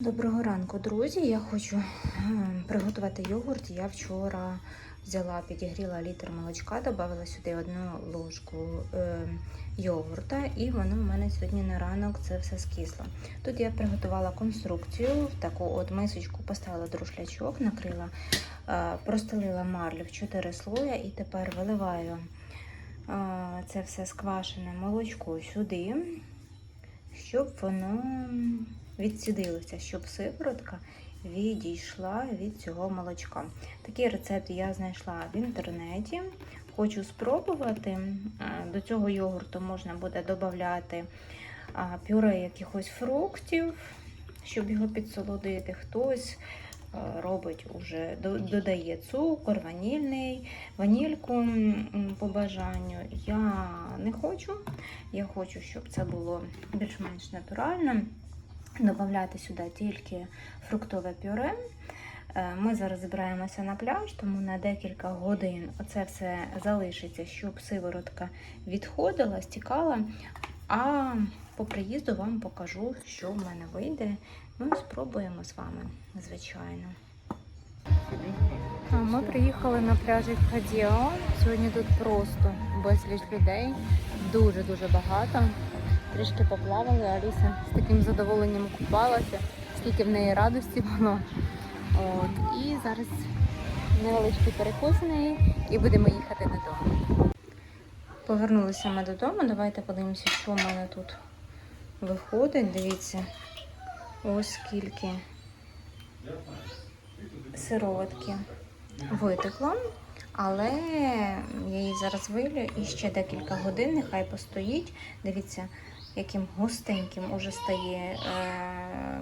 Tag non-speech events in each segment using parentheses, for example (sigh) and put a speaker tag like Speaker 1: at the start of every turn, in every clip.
Speaker 1: Доброго ранку, друзі. Я хочу е, приготувати йогурт. Я вчора взяла, підігріла літр молочка, додала сюди одну ложку е, йогурта, і воно в мене сьогодні на ранок це все скисло. Тут я приготувала конструкцію, в таку от мисочку поставила друшлячок, накрила, е, простелила марлю в 4 слоя і тепер виливаю е, це все сквашене молочко сюди, щоб воно відсідилося, щоб сиворотка відійшла від цього молочка. Такий рецепт я знайшла в інтернеті. Хочу спробувати. До цього йогурту можна буде додати пюре якихось фруктів, щоб його підсолодити. Хтось робить уже, додає цукор, ванільний, ванільку по бажанню. Я не хочу. Я хочу, щоб це було більш-менш натурально. Додати сюди тільки фруктове пюре. Е, Ми зараз збираємося на пляж, тому на декілька годин оце все залишиться, щоб сиворотка відходила, стікала. А по приїзду вам покажу, що в мене вийде. Ну спробуємо з вами, звичайно. Ми приїхали на пляжі Хадіо. Сьогодні тут просто безліч людей, дуже-дуже багато. Трішки поплавали, Аліса з таким задоволенням купалася, скільки в неї радості було. От. І зараз невеличкий перекус в неї і будемо їхати додому. Повернулися ми додому. Давайте подивимося, що в мене тут виходить. Дивіться, ось скільки сироватки витекло. Але я її зараз вилю і ще декілька годин нехай постоїть. Дивіться, яким густеньким уже стає е,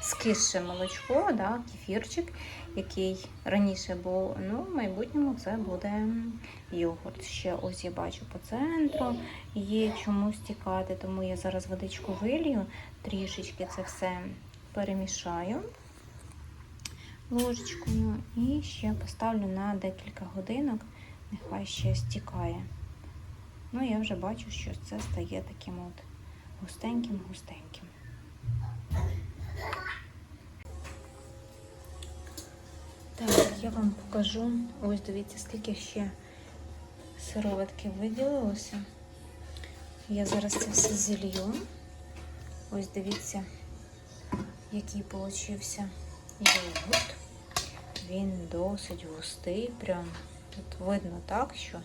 Speaker 1: скисше молочко, да, кефірчик, який раніше був. Ну, в майбутньому це буде йогурт. Ще ось я бачу по центру є чому стікати, тому я зараз водичку вилью, трішечки це все перемішаю ложечкою і ще поставлю на декілька годинок, нехай ще стікає. Ну, я вже бачу, що це стає таким от густеньким-густеньким. Так, я вам покажу. Ось дивіться, скільки ще сироватки виділилося. Я зараз це все зілью. Ось дивіться, який получився йогурт. Він досить густий, прям тут видно так, що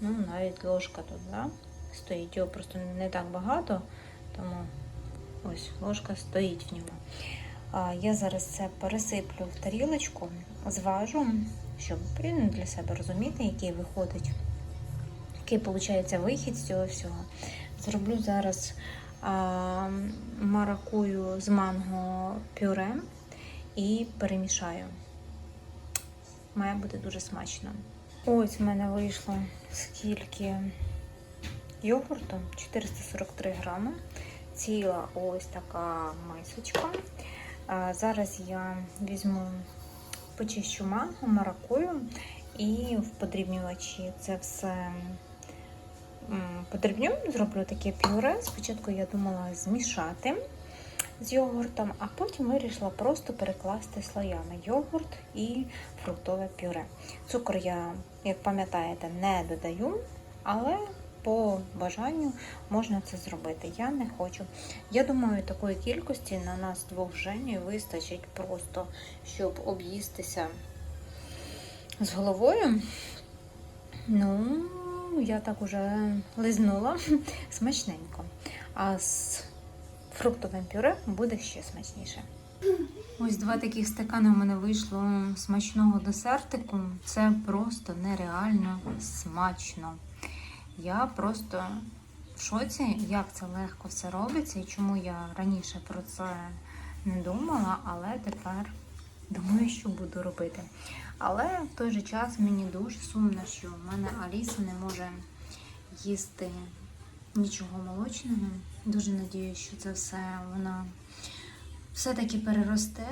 Speaker 1: ну, навіть ложка тут да, стоїть. Його просто не так багато, тому ось ложка стоїть в ньому. А, я зараз це пересиплю в тарілочку, зважу, щоб для себе розуміти, який виходить, який виходить вихід з цього всього. Зроблю зараз а, маракую з манго пюре і перемішаю. Має бути дуже смачно. Ось в мене вийшло скільки йогурту 443 грами. Ціла ось така мисочка. Зараз я візьму почищу манго, маракую і в подрібнювачі це все подрібню, зроблю таке пюре. Спочатку я думала змішати з йогуртом, а потім вирішила просто перекласти слоями йогурт і фруктове пюре. Цукор я, як пам'ятаєте, не додаю, але по бажанню можна це зробити. Я не хочу. Я думаю, такої кількості на нас двох Жені вистачить просто, щоб об'їстися з головою. Ну, я так уже лизнула (laughs) смачненько. А з фруктовим пюре буде ще смачніше. Ось два таких стакани у мене вийшло смачного десертику. Це просто нереально смачно. Я просто в шоці, як це легко все робиться і чому я раніше про це не думала, але тепер думаю, що буду робити. Але в той же час мені дуже сумно, що в мене Аліса не може їсти нічого молочного. Дуже надіюсь, що це все вона все-таки переросте,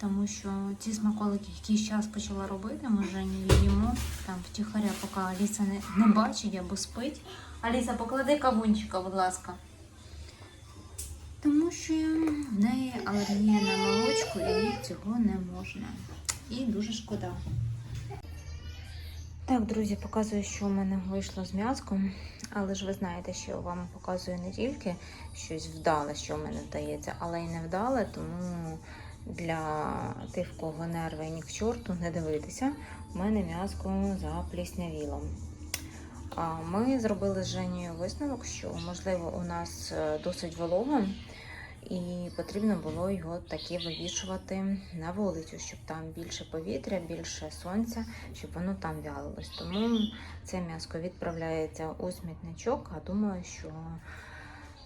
Speaker 1: тому що ці смаколики якийсь час почала робити, ми вже не їмо там втіхаря, поки Аліса не, не бачить або спить. Аліса, поклади кавунчика, будь ласка. Тому що в неї алергія на молочку і цього не можна. І дуже шкода. Так, друзі, показую, що у мене вийшло з м'язком. Але ж ви знаєте, що я вам показую не тільки щось вдале, що в мене вдається, але й не вдале, тому для тих, в кого нерви ні к чорту, не дивитися. У мене м'язко запліснявіло. Ми зробили з Женєю висновок, що можливо у нас е, досить волого, і потрібно було його таки вивішувати на вулицю, щоб там більше повітря, більше сонця, щоб воно там вялилось. Тому це м'яско відправляється у смітничок, а думаю, що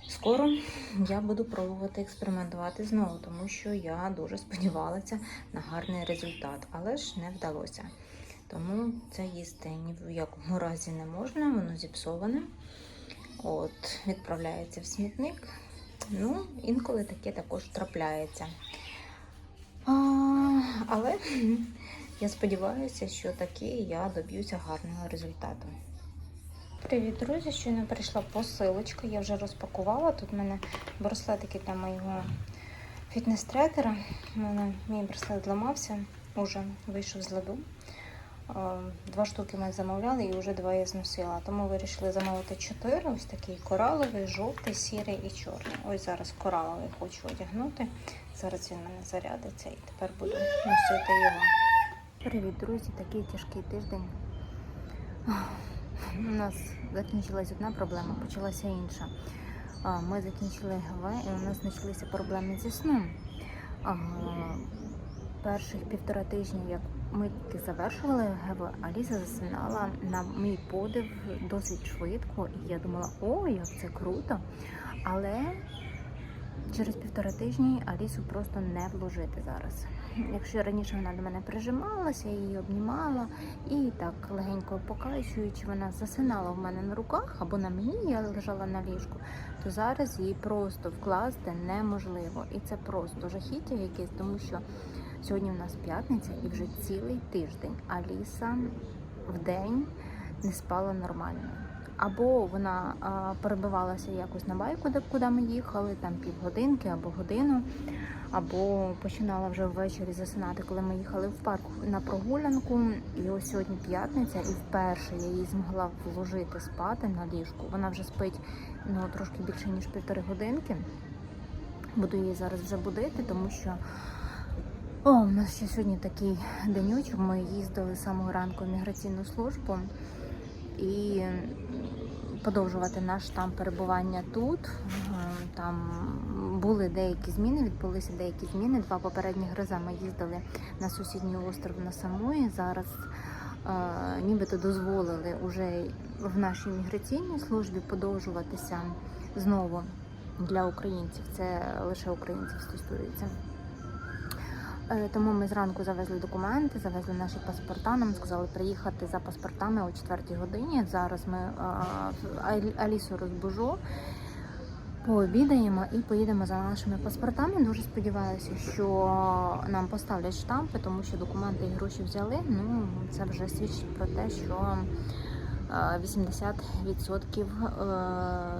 Speaker 1: скоро я буду пробувати експериментувати знову, тому що я дуже сподівалася на гарний результат, але ж не вдалося. Тому це їсти ні в якому разі не можна, воно зіпсоване. От, відправляється в смітник. Ну, інколи таке також трапляється. А, але (laughs) я сподіваюся, що таки я доб'юся гарного результату. Привіт, друзі! Щойно прийшла посилочка, я вже розпакувала. Тут в мене браслетики для моєго фітнес-трекера. Мій браслет зламався, уже вийшов з ладу. Е, Два штуки ми замовляли і вже два я зносила. Тому вирішили замовити чотири. Ось такий кораловий, жовтий, сірий і чорний. Ось зараз кораловий хочу одягнути. Зараз він мене зарядиться і тепер буду носити його. Привіт, друзі! Такий тяжкий тиждень. У нас закінчилась одна проблема, почалася інша. Ми закінчили ГВ і у нас почалися проблеми зі сном. Перших півтора тижня, як ми тільки завершували ГВ, Аліса засинала на мій подив досить швидко. І я думала, о, як це круто. Але через півтора тижні Алісу просто не вложити зараз. Якщо раніше вона до мене прижималася, я її обнімала і так легенько покачуючи, вона засинала в мене на руках або на мені, я лежала на ліжку, то зараз її просто вкласти неможливо. І це просто жахіття якесь, тому що сьогодні у нас п'ятниця і вже цілий тиждень Аліса в день не спала нормально. Або вона а, перебивалася якось на байку, де куди ми їхали, там півгодинки або годину, або починала вже ввечері засинати, коли ми їхали в парк на прогулянку. І ось сьогодні п'ятниця, і вперше я її змогла вложити спати на ліжку. Вона вже спить ну, трошки більше ніж півтори годинки. Буду її зараз вже будити, тому що о, у нас ще сьогодні такий денючок. Ми їздили з самого ранку в міграційну службу і подовжувати наш там перебування тут. Там були деякі зміни, відбулися деякі зміни. Два попередніх рази ми їздили на сусідній остров на Самуї. Зараз е, нібито дозволили уже в нашій міграційній службі подовжуватися знову для українців. Це лише українців стосується. Е, Тому ми зранку завезли документи, завезли наші паспорта. Нам сказали приїхати за паспортами о 4 годині. Зараз ми е, Алісу розбужу, пообідаємо і поїдемо за нашими паспортами. Дуже сподіваюся, що нам поставлять штампи, тому що документи і гроші взяли. Ну це вже свідчить про те, що е, 80%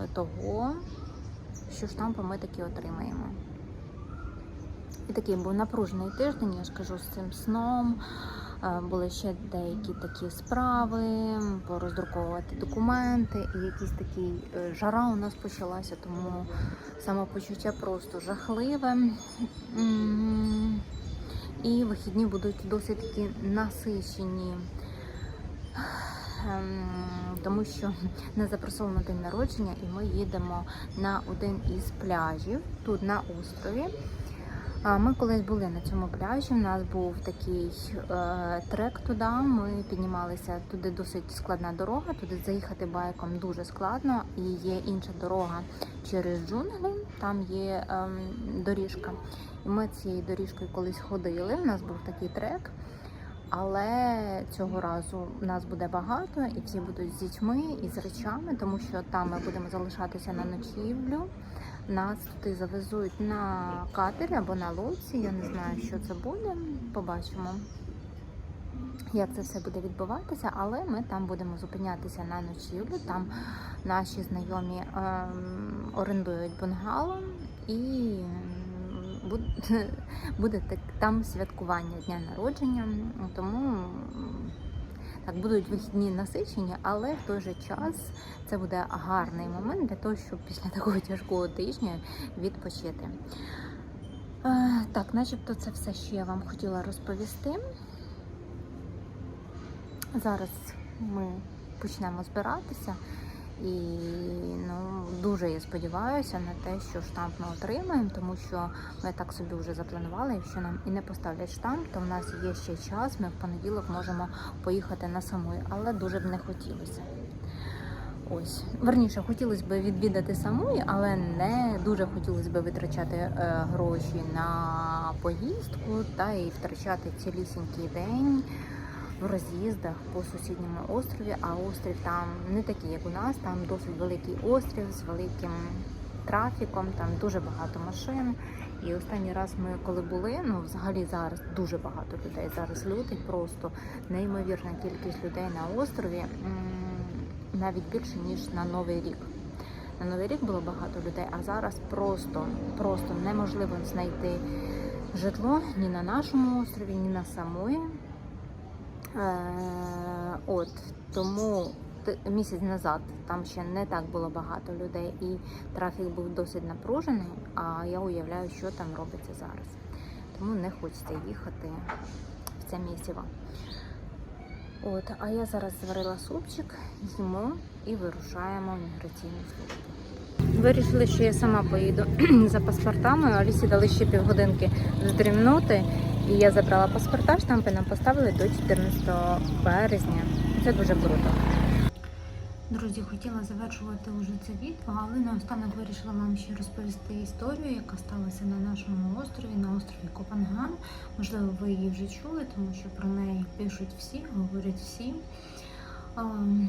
Speaker 1: е, того, що штампи ми таки отримаємо. Такий був напружений тиждень, я ж кажу, з цим сном. Е, Були ще деякі такі справи, пороздруковувати документи, і якийсь такий е, жара у нас почалася, тому самопочуття просто жахливе. І вихідні будуть досить такі насичені. Ем, Тому що не запросили на день народження, і ми їдемо на один із пляжів тут на острові. Ми колись були на цьому пляжі. У нас був такий е, трек туди. Ми піднімалися туди досить складна дорога. Туди заїхати байком дуже складно. І є інша дорога через джунглі. Там є ем, доріжка. Ми цією доріжкою колись ходили. У нас був такий трек. Але цього разу нас буде багато, і всі будуть з дітьми і з речами, тому що там ми будемо залишатися на ночівлю. Нас туди завезуть на катері або на лодці. Я не знаю, що це буде. Побачимо, як це все буде відбуватися, але ми там будемо зупинятися на ночівлю. Там наші знайомі ем, орендують бунгало,
Speaker 2: і буде, (laughs) буде так- там святкування дня народження. Тому так будуть вихідні насичення, але в той же час це буде гарний момент для того, щоб після (laughs) такого тяжкого тижня відпочити. Е, Так, начебто це все, що я вам хотіла розповісти. Зараз ми почнемо збиратися. І ну, дуже я сподіваюся на те, що штамп ми отримаємо, тому що ми так собі вже запланували. Якщо нам і не поставлять штамп, то в нас є ще час. Ми в понеділок можемо поїхати на самої, але дуже б не хотілося. Ось, верніше, хотілося б відвідати самої, але не дуже хотілося б витрачати е, гроші на поїздку та і втрачати цілісінький день в роз'їздах по сусідньому острові. А острів там не такий, як у нас, там досить великий острів з великим трафіком, там дуже багато машин. І останній раз ми коли були, ну взагалі зараз дуже багато людей. Зараз лютий, просто неймовірна кількість людей на острові, навіть більше ніж на Новий рік. На Новий рік було багато людей, а зараз просто, просто неможливо знайти житло ні на нашому острові, ні на самої. Е, от тому місяць назад там ще не так було багато людей, і трафік був досить напружений. А я уявляю, що там робиться зараз. Тому не хочеться їхати в це місіво. От, а я зараз зварила супчик, їмо і вирушаємо в міграційну службу. Вирішили, що я сама поїду (clears throat) за паспортами. Алісі дали ще півгодинки здрімнути. І я забрала паспорта, штампи нам поставили до 14 березня. Це дуже круто.
Speaker 1: Друзі, хотіла завершувати вже це відео, але наостанок вирішила вам ще розповісти історію, яка сталася на нашому острові, на острові Копенган. Можливо, ви її вже чули, тому що про неї пишуть всі, говорять всі. Ем,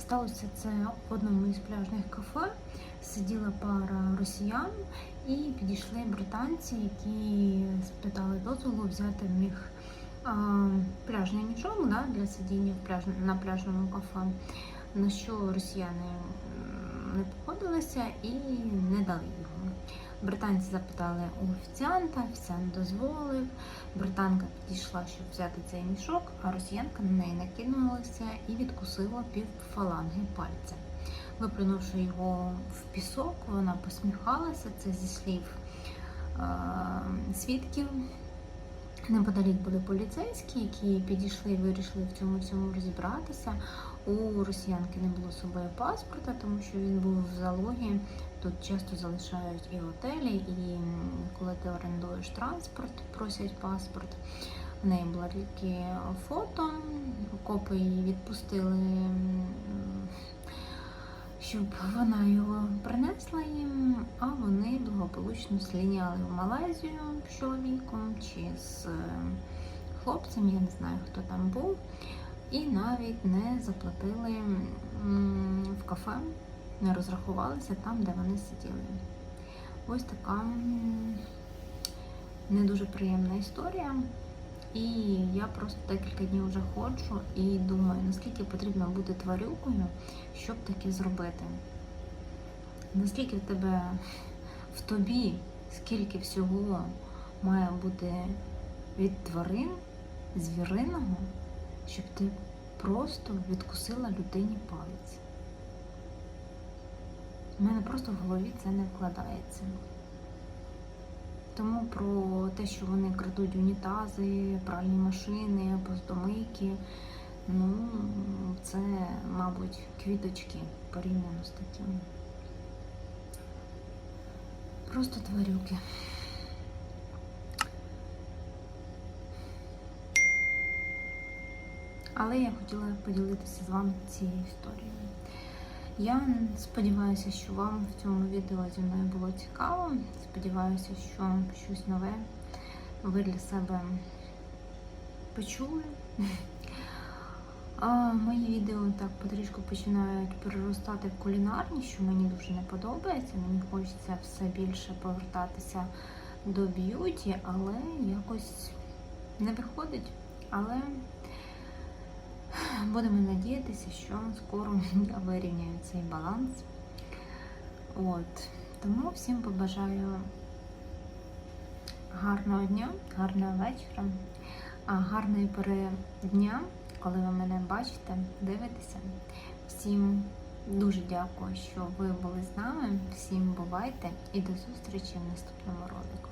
Speaker 1: Сталося це в одному із пляжних кафе. Сиділа пара росіян і підійшли британці, які спитали дозволу взяти в них пляжний мішок да, для сидіння в пляж... на пляжному кафе. На що росіяни не погодилися і не дали його. Британці запитали у офіціанта, офіціант дозволив. Британка підійшла, щоб взяти цей мішок, а росіянка на неї накинулася і відкусила пів фаланги пальця. Виплюнувши його в пісок, вона посміхалася. Це зі слів е, свідків. Неподалік були поліцейські, які підійшли і вирішили в цьому всьому розібратися. У росіянки не було з собою паспорта, тому що він був в залогі. Тут часто залишають і готелі, і коли ти орендуєш транспорт, просять паспорт. В неї було тільки фото, копи її відпустили, щоб вона його принесла їм, а вони благополучно сліняли в Малайзію з чоловіком чи з е, хлопцем, я не знаю, хто там був, і навіть не заплатили в кафе, не розрахувалися там, де вони сиділи. Ось така не дуже приємна історія. І я просто декілька днів вже ходжу і думаю, наскільки потрібно бути тварюкою, щоб таке зробити. Наскільки в тебе в тобі, скільки всього має бути від тварин, звіриного, щоб ти просто відкусила людині палець. У мене просто в голові це не вкладається. Тому про те, що вони крадуть унітази, пральні машини, посудомийки, ну, це, мабуть, квіточки порівняно з таким. Просто тварюки. Але я хотіла поділитися з вами цією історією. Я сподіваюся, що вам в цьому відео зі мною було цікаво. Сподіваюся, що щось нове ви для себе почули. А мої відео так потрішку починають переростати в кулінарні, що мені дуже не подобається. Мені хочеться все більше повертатися до б'юті, але якось не виходить. Але будемо надіятися, що скоро (laughs) я вирівняю цей баланс. От.
Speaker 2: Тому всім побажаю гарного дня, гарного вечора, гарної пори дня, коли ви мене бачите, дивитеся. Всім дуже дякую, що ви були з нами. Всім бувайте і до зустрічі в наступному ролику.